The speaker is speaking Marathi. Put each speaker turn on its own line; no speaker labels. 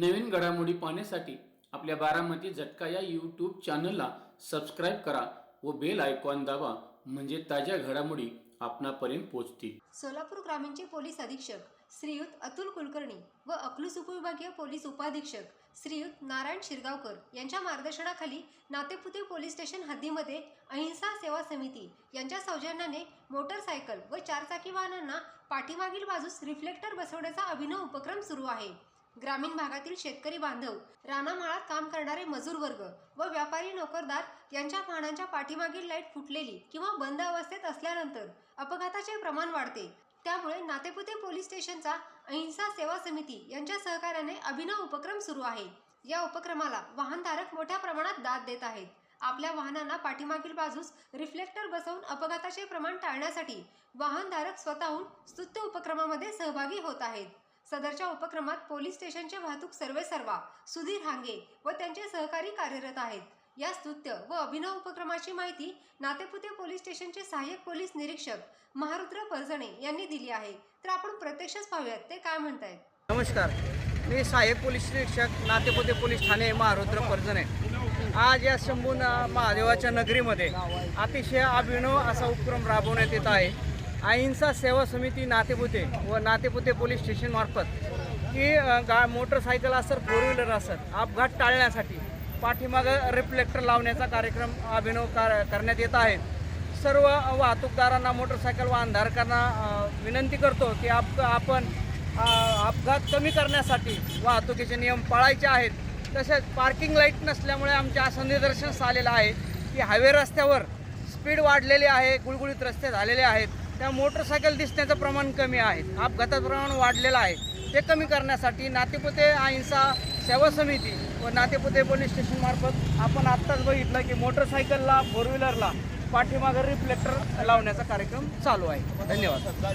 नवीन घडामोडी पाहण्यासाठी आपल्या बारामती झटका या यूट्यूब चॅनलला सबस्क्राईब करा व बेल आयकॉन दाबा म्हणजे ताज्या घडामोडी आपणापर्यंत पोहोचतील.
सोलापूर ग्रामीणचे पोलीस अधीक्षक श्रीयुत अतुल कुलकर्णी व अकलूस उपविभागीय पोलीस उपाधीक्षक श्रीयुत नारायण शिरगावकर यांच्या मार्गदर्शनाखाली नातेपुते पोलीस स्टेशन हद्दीमध्ये अहिंसा सेवा समिती यांच्या सौजन्याने मोटरसायकल व चारचाकी वाहनांना पाठीमागील बाजूस रिफ्लेक्टर बसवण्याचा अभिनव उपक्रम सुरू आहे. ग्रामीण भागातील शेतकरी बांधव रानामाळात काम करणारे मजूर वर्ग व व्यापारी नोकरदार यांच्या वाहनांच्या पाठीमागील लाइट फुटलेली किंवा बंद अवस्थेत असल्यानंतर अपघाताचे प्रमाण वाढते. त्यामुळे नातेपुते पोलीस स्टेशनचा अहिंसा सेवा समिती यांच्या सहकार्याने अभिनव उपक्रम सुरू आहे. या उपक्रमाला वाहनधारक मोठ्या प्रमाणात दाद देत आहेत. आपल्या वाहनांना पाठीमागील बाजूस रिफ्लेक्टर बसवून अपघाताचे प्रमाण टाळण्यासाठी वाहनधारक स्वतःहून स्तुत्य उपक्रमामध्ये सहभागी होत आहेत. सदरच्या उपक्रमात पोलीस स्टेशनचे वाहतूक सर्वेसर्वा सुधीर हांगे व त्यांचे सहकारी कार्यरत आहेत. या स्तुत्य व अभिनव उपक्रमाची माहिती नातेपुते पोलीस स्टेशनचे सहाय्यक पोलीस निरीक्षक महारुद्र परजणे यांनी दिली आहे. तर आपण प्रत्यक्षच पाहूयात ते काय म्हणतायत?
नमस्कार. मी सहाय्यक पोलीस निरीक्षक नातेपुते पोलीस ठाणे महारुद्र परजणे. आज या शंभून महादेवाच्या नगरीमध्ये अतिशय अभिनव असा उपक्रम राबवण्यात येत आहे. अहिंसा सेवा समिती नातेपुते व नातेपुते पोलीस स्टेशनमार्फत की गा मोटरसायकल असर फोर व्हीलर असर अपघात टाळण्यासाठी पाठीमागं रिफ्लेक्टर लावण्याचा कार्यक्रम अभिनव कार करण्यात येत आहे. सर्व वाहतूकदारांना मोटरसायकल वाहनधारकांना विनंती करतो की आप आपण अपघात कमी करण्यासाठी वाहतुकीचे नियम पाळायचे आहेत. तसेच पार्किंग लाइट नसल्यामुळे आमच्या असं निदर्शनास आलेलं आहे की हायवे रस्त्यावर स्पीड वाढलेली आहे गुळगुळीत रस्ते झालेले आहेत. त्या मोटरसायकल दिसण्याचं प्रमाण कमी आहे. अपघाताचं प्रमाण वाढलेलं आहे. ते कमी करण्यासाठी नातेपुते अहिंसा सेवा समिती व नातेपुते पोलीस स्टेशनमार्फत आपण आत्ताच बघितलं की मोटरसायकलला फोर व्हीलरला पाठीमागं रिफ्लेक्टर लावण्याचा कार्यक्रम चालू आहे. धन्यवाद.